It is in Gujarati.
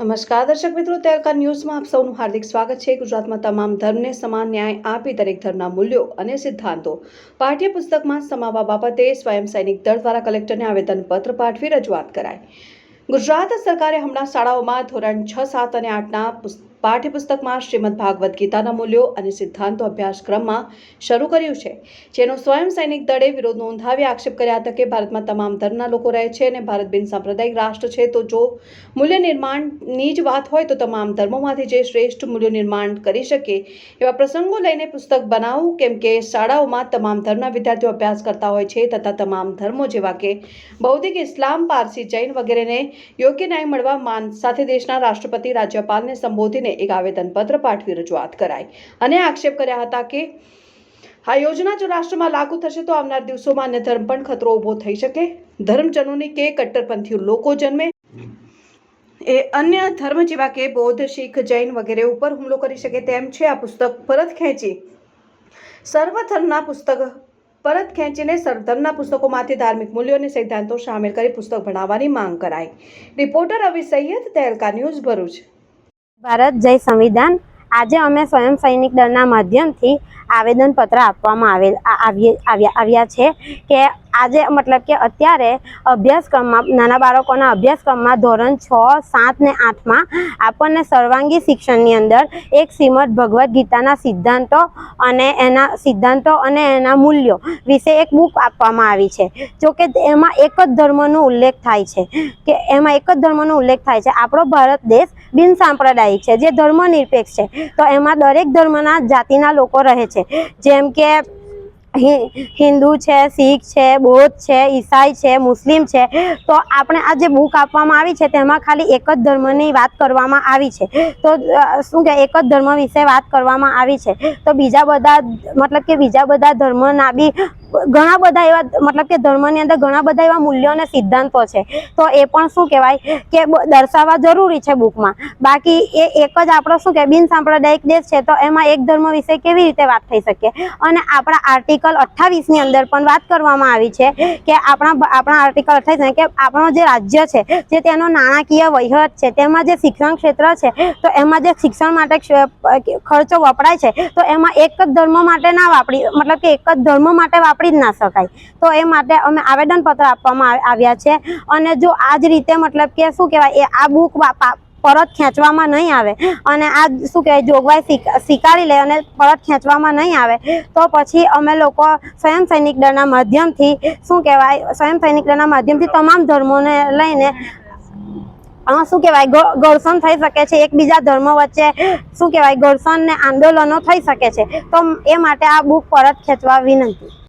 નમસ્કાર, દર્શક મિત્રો તેલકા ન્યૂઝમાં આપ સૌનું હાર્દિક સ્વાગત છે. ગુજરાતમાં તમામ ધર્મને સમાન ન્યાય આપી દરેક ધર્મના મૂલ્યો અને સિદ્ધાંતો. પાઠ્યપુસ્તકમાં સમાવવા બાબતે સ્વયં સૈનિક દળ દ્વારા કલેક્ટરને આવેદનપત્ર પાઠવી રજૂઆત કરાઈ. ગુજરાત સરકારે હમણાં શાળાઓમાં ધોરણ છ, સાત અને આઠના પુસ્ત- પાઠ્યપુસ્તકમાં શ્રીમદ ભાગવદ્ ગીતાના મૂલ્યો અને સિદ્ધાંતો અભ્યાસક્રમમાં શરૂ કર્યું છે, જેનો સ્વયં સૈનિક દળે વિરોધ નોંધાવી આક્ષેપ કર્યા હતા કે ભારતમાં તમામ ધર્મના લોકો રહે છે અને ભારત બિન સાંપ્રદાયિક રાષ્ટ્ર છે, તો જો મૂલ્ય નિર્માણની જ વાત હોય તો તમામ ધર્મોમાંથી જે શ્રેષ્ઠ મૂલ્ય નિર્માણ કરી શકે એવા પ્રસંગો લઈને પુસ્તક બનાવવું કેમ કે શાળાઓમાં તમામ ધર્મના વિદ્યાર્થીઓ અભ્યાસ કરતા હોય છે તથા તમામ ધર્મો જેવા કે બૌદ્ધિક ઇસ્લામ, પારસી, જૈન વગેરેને યોગ્ય ન્યાય મળવા માન સાથે દેશના રાષ્ટ્રપતિ રાજ્યપાલને સંબોધીને એક આવેદનપત્ર પાઠવી રજૂઆત કરાઈ. અને આક્ષેપ કર્યા હતા કે, આ યોજના જો રાષ્ટ્રમાં લાગુ થશે તો આવનાર દિવસોમાં અન્ય ધર્મ પણ ખતરો ઊભો થઈ શકે. ધર્મજનોની કે કટ્ટરપંથી લોકો જન્મે. એ અન્ય ધર્મ જેવા કે બૌદ્ધ, શીખ, જૈન વગેરે ઉપર હુમલો કરી શકે તેમ છે. આ પુસ્તક પરત ખેંચી. સર્વધર્મના પુસ્તક પરત ખેંચીને સર્વધર્મના પુસ્તકોમાંથી ધાર્મિક મૂલ્યો અને સિદ્ધાંતો સામેલ કરી પુસ્તક ભણાવવાની માંગ કરાઈ. રિપોર્ટર અવિ સૈયદ તેલકા ન્યૂઝ ભરૂચ. ભારત જય સંવિધાન. આજે અમે સ્વયં સૈનિક દળના માધ્યમથી આવેદનપત્ર આપવામાં આવેલ આવ્યા આવ્યા છે કે આજે મતલબ કે અત્યારે અભ્યાસક્રમમાં નાના બાળકોના અભ્યાસક્રમમાં ધોરણ છ, સાત ને આઠમાં આપણને સર્વાંગી શિક્ષણની અંદર એક શ્રીમદ ભગવદ્ ગીતાના સિદ્ધાંતો અને એના સિદ્ધાંતો અને એના મૂલ્યો વિશે એક બુક આપવામાં આવી છે. જો કે એમાં એક જ ધર્મનો ઉલ્લેખ થાય છે કે એમાં એક જ ધર્મનો ઉલ્લેખ થાય છે. આપણો ભારત દેશ બિન સાંપ્રદાયિક છે, જે ધર્મનિરપેક્ષ છે. તો એમાં દરેક ધર્મના જાતિના લોકો રહે છે. જેમ કે હિન્દુ છે, શીખ છે, બૌદ્ધ છે, ઈસાઈ છે, મુસ્લિમ છે. તો આપણે આ જે બુક આપવામાં આવી છે, તેમાં ખાલી એક જ ધર્મની વાત કરવામાં આવી છે. તો શું કે, એક જ ધર્મ વિશે વાત કરવામાં આવી છે. તો બીજા બધા, મતલબ કે બીજા બધા ધર્મના બી ઘણા બધા એવા, મતલબ કે ધર્મની અંદર ઘણા બધા એવા મૂલ્યો અને સિદ્ધાંતો છે. તો એ પણ શું કહેવાય કે દર્શાવવા જરૂરી છે બુકમાં. બાકી એ એક જ આપણો શું કે બિન સાંપ્રદાયિક દેશ છે, તો એમાં એક ધર્મ વિશે કેવી રીતે વાત થઈ શકે? અને આપણા આર્ટિકલ અઠ્ઠાવીસની અંદર પણ વાત કરવામાં આવી છે કે આપણા આપણા આર્ટિકલ અઠ્ઠાવીસ કે આપણો જે રાજ્ય છે, જે તેનો નાણાકીય વહીવટ છે, તેમાં જે શિક્ષણ ક્ષેત્ર છે, તો એમાં જે શિક્ષણ માટે ખર્ચો વપરાય છે, તો એમાં એક જ ધર્મ માટે ના વાપરી, મતલબ કે એક જ ધર્મ માટે વાપરી જ ના શકાય. તો એ માટે અમે આવેદનપત્ર આપવામાં આવ- આવ્યા છે. અને જો આ જ રીતે મતલબ કે શું કહેવાય, એ આ બુક પરત ખેંચવામાં નહીં આવે અને આ શું કહેવાય, જોગવાઈ સ્વીક- સ્વીકારી લે અને પરત ખેંચવામાં નહીં આવે, તો પછી અમે લોકો સ્વયં સૈનિક દળના માધ્યમથી શું કહેવાય, સ્વયં સૈનિક દળના માધ્યમથી તમામ ધર્મોને લઈને શું કહેવાય ઘર્ષણ થઈ શકે છે. એકબીજા ધર્મ વચ્ચે શું કહેવાય ઘર્ષણ ને આંદોલનો થઈ શકે છે. તો એ માટે આ બુક પરત ખેંચવા વિનંતી.